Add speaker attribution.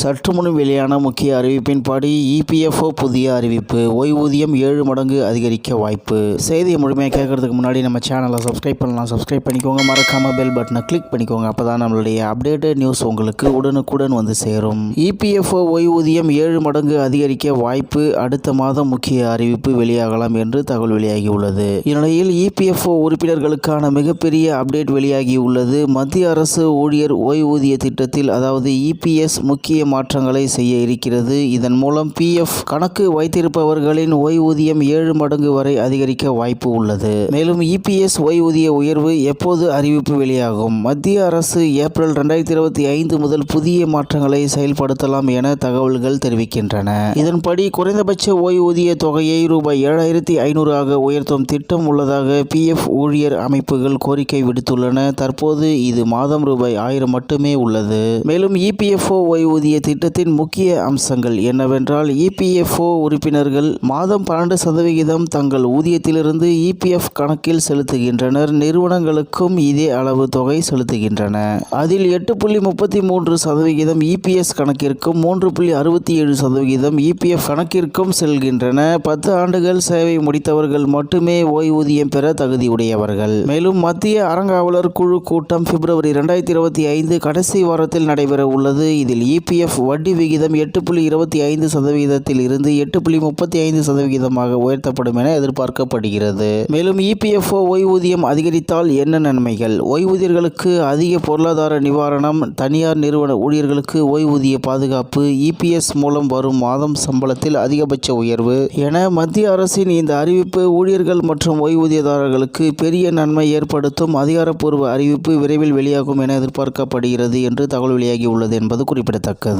Speaker 1: சற்று முன் வெளியான முக்கிய அறிவிப்பின்படி இபிஎஃப்ஓ புதிய அறிவிப்பு. ஓய்வூதியம் ஏழு மடங்கு அதிகரிக்க வாய்ப்பு. செய்தியை முழுமையாக கேட்கறதுக்கு முன்னாடி நம்ம சேனலை சப்ஸ்கிரைப் பண்ணலாம். சப்ஸ்கிரைப் பண்ணிக்கோங்க. மறக்காம பெல் பட்டனை கிளிக் பண்ணிக்கோங்க. அப்போ தான் நம்மளுடைய அப்டேட்டட் நியூஸ் உங்களுக்கு உடனுக்குடன் வந்து சேரும். இபிஎஃப்ஓ ஓய்வூதியம் ஏழு மடங்கு அதிகரிக்க வாய்ப்பு. அடுத்த மாதம் முக்கிய அறிவிப்பு வெளியாகலாம் என்று தகவல் வெளியாகியுள்ளது. இந்நிலையில் இபிஎஃப்ஓ உறுப்பினர்களுக்கான மிகப்பெரிய அப்டேட் வெளியாகியுள்ளது. மத்திய அரசு ஊழியர் ஓய்வூதிய திட்டத்தில் அதாவது இபிஎஸ் முக்கிய மாற்றங்களை செய்ய இருக்கிறது. இதன் மூலம் பிஎஃப் கணக்கு வைத்திருப்பவர்களின் ஓய்வூதியம் ஏழு மடங்கு வரை அதிகரிக்க வாய்ப்பு உள்ளது. மேலும் இபிஎஸ் ஓய்வூதிய உயர்வு எப்போது அறிவிப்பு வெளியாகும்? மத்திய அரசு ஏப்ரல் ரெண்டாயிரத்தி இருபத்தி ஐந்து முதல் புதிய மாற்றங்களை செயல்படுத்தலாம் என தகவல்கள் தெரிவிக்கின்றன. இதன்படி குறைந்தபட்ச ஓய்வூதிய தொகையை ரூபாய் ஏழாயிரத்தி ஐநூறு ஆக உயர்த்தும் திட்டம் உள்ளதாக பிஎஃப் ஊழியர் அமைப்புகள் கோரிக்கை விடுத்துள்ளன. தற்போது இது மாதம் ரூபாய் ஆயிரம் மட்டுமே உள்ளது. மேலும் இபிஎஃப்ஓ ஓய்வூதிய திட்டத்தின் முக்கிய அம்சங்கள் என்னவென்றால் இபிஎஃப்ஓ உறுப்பினர்கள் மாதம் பன்னெண்டு சதவிகிதம் தங்கள் ஊதியத்திலிருந்து இபிஎஃப் கணக்கில் செலுத்துகின்றனர். நிறுவனங்களுக்கும் இதே அளவு தொகை செலுத்துகின்றன. அதில் எட்டு புள்ளி முப்பத்தி மூன்று சதவிகிதம் இபிஎஸ் கணக்கிற்கும் மூன்று புள்ளி அறுபத்தி ஏழு சதவிகிதம் இபிஎஃப் கணக்கிற்கும் செல்கின்றன. பத்து ஆண்டுகள் சேவை முடித்தவர்கள் மட்டுமே ஓய்வூதியம் பெற தகுதியுடையவர்கள். மேலும் மத்திய அறங்காவலர் குழு கூட்டம் பிப்ரவரி ரெண்டாயிரத்தி இருபத்தி ஐந்து கடைசி வாரத்தில் நடைபெற உள்ளது. இதில் இபிஎஃப் வட்டி விகிதம் எட்டு புள்ளி இருபத்தி ஐந்து சதவிகிதத்தில் இருந்து எட்டு புள்ளி முப்பத்தி ஐந்து சதவிகிதமாக உயர்த்தப்படும் என எதிர்பார்க்கப்படுகிறது. மேலும் இபிஎஃப்ஓ ஓய்வூதியம் அதிகரித்தால் என்ன நன்மைகள்? ஓய்வூதியர்களுக்கு அதிக பொருளாதார நிவாரணம் தனியார் நிறுவன ஊழியர்களுக்கு ஓய்வூதிய பாதுகாப்பு இபிஎஸ் மூலம் வரும் மாதம் சம்பளத்தில் அதிகபட்ச உயர்வு என மத்திய அரசின் இந்த அறிவிப்பு ஊழியர்கள் மற்றும் ஓய்வூதியதாரர்களுக்கு பெரிய நன்மை ஏற்படுத்தும் அதிகாரப்பூர்வ அறிவிப்பு விரைவில் வெளியாகும் என எதிர்பார்க்கப்படுகிறது என்று தகவல் வெளியாகியுள்ளது என்பது குறிப்பிடத்தக்கது.